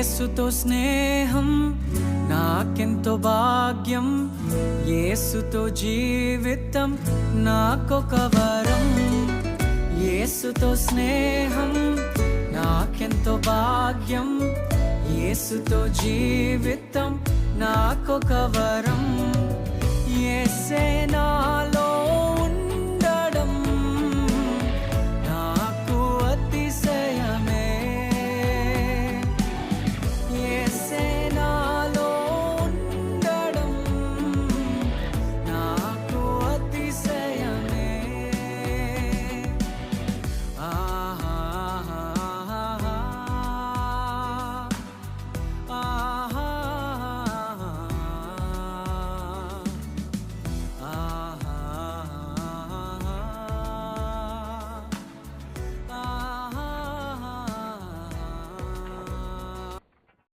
ఏసుతో స్నేహం నాకెంతో భాగ్యం. ఏసుతో జీవితం నాకొక వరం. ఏసుతో స్నేహం నాకెంతో భాగ్యం. ఏసుతో జీవితం నాకొక వరం. ఏసేనా amanhecer.